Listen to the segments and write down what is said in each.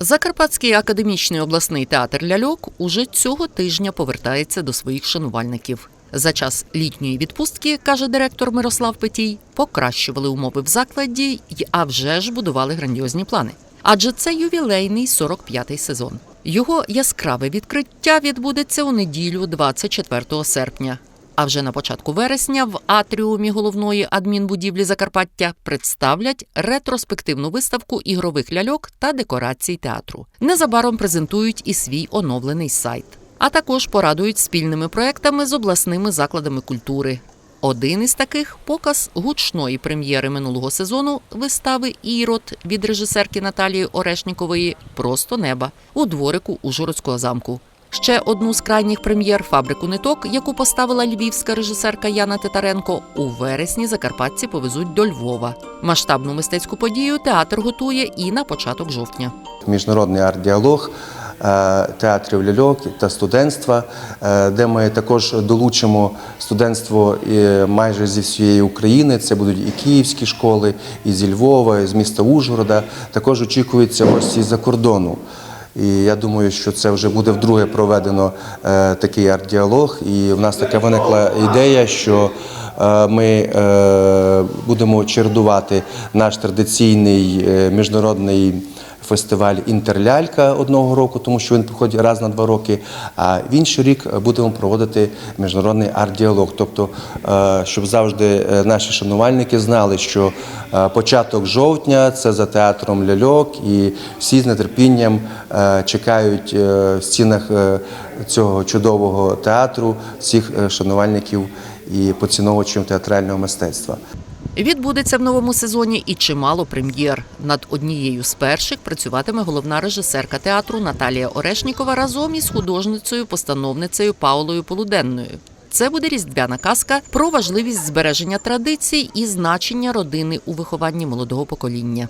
Закарпатський академічний обласний театр ляльок уже цього тижня повертається до своїх шанувальників. За час літньої відпустки, каже директор Мирослав Петій, покращували умови в закладі й а вже ж будували грандіозні плани. Адже це ювілейний 45-й сезон. Його яскраве відкриття відбудеться у неділю, 24 серпня. А вже на початку вересня в атріумі головної адмінбудівлі Закарпаття представлять ретроспективну виставку ігрових ляльок та декорацій театру. Незабаром презентують і свій оновлений сайт, а також порадують спільними проектами з обласними закладами культури. Один із таких показ гучної прем'єри минулого сезону вистави Ірод від режисерки Наталії Орешнікової Просто неба у дворику Ужгородського замку. Ще одну з крайніх прем'єр фабрику ниток, яку поставила львівська режисерка Яна Титаренко, у вересні закарпатці повезуть до Львова. Масштабну мистецьку подію театр готує і на початок жовтня. міжнародний арт-діалог е, театрів ляльок та студентства, е, де ми також долучимо студентство е, майже зі всієї України. Це будуть і київські школи, і зі Львова, і з міста Ужгорода. Також очікуються гості з-за кордону. І я думаю, що це вже буде вдруге проведено е, такий арт-діалог. І в нас така виникла ідея, що е, ми е, будемо чердувати наш традиційний е, міжнародний фестиваль Інтерлялька одного року, тому що він проходить раз на два роки. А в інший рік будемо проводити міжнародний арт-діалог. Тобто, е, щоб завжди е, наші шанувальники знали, що е, початок жовтня це за театром ляльок, і всі з нетерпінням е, чекають е, в стінах е, цього чудового театру всіх е, шанувальників і поціновувачів театрального мистецтва. Відбудеться в новому сезоні і чимало прем'єр. Над однією з перших працюватиме головна режисерка театру Наталія Орешнікова разом із художницею-постановницею Паулою Полуденною. Це буде різдвяна казка про важливість збереження традицій і значення родини у вихованні молодого покоління.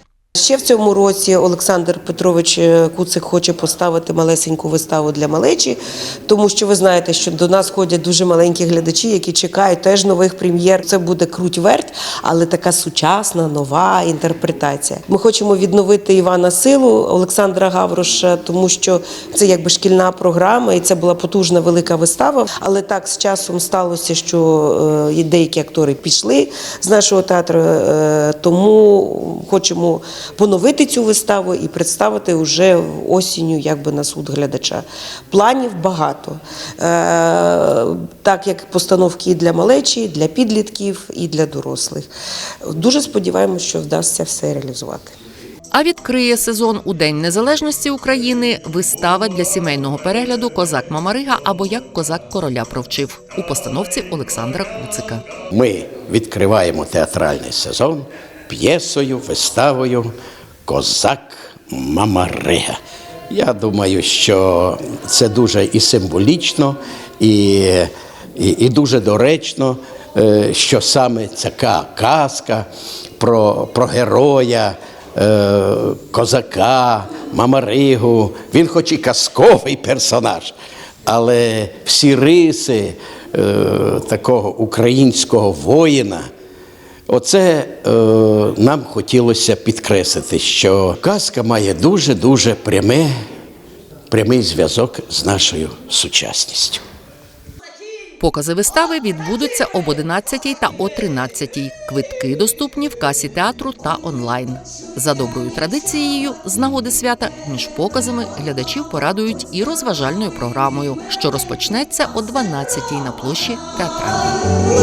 Ще в цьому році Олександр Петрович е, Куцик хоче поставити малесеньку виставу для малечі, тому що ви знаєте, що до нас ходять дуже маленькі глядачі, які чекають теж нових прем'єр. Це буде круть верть, але така сучасна, нова інтерпретація. Ми хочемо відновити Івана Силу Олександра Гавроша, тому що це якби шкільна програма, і це була потужна велика вистава. Але так з часом сталося, що е, деякі актори пішли з нашого театру, е, тому хочемо поновити цю виставу і представити вже осінню якби на суд глядача. Планів багато. Е, Так як постановки і для малечі, і для підлітків, і для дорослих. Дуже сподіваємося, що вдасться все реалізувати. А відкриє сезон у День Незалежності України вистава для сімейного перегляду Козак Мамарига або як козак короля провчив у постановці Олександра Куцика. Ми відкриваємо театральний сезон п'єсою, виставою Козак Мамарига. Я думаю, що це дуже і символічно, і, і, і дуже доречно, е, що саме така казка про, про героя. е, Козака, Мамаригу, він хоч і казковий персонаж, але всі риси е, такого українського воїна, оце е, нам хотілося підкреслити, що казка має дуже-дуже пряме, прямий зв'язок з нашою сучасністю. Покази вистави відбудуться об 11 та о 13. Квитки доступні в касі театру та онлайн. За доброю традицією, з нагоди свята між показами глядачів порадують і розважальною програмою, що розпочнеться о 12 на площі театральній.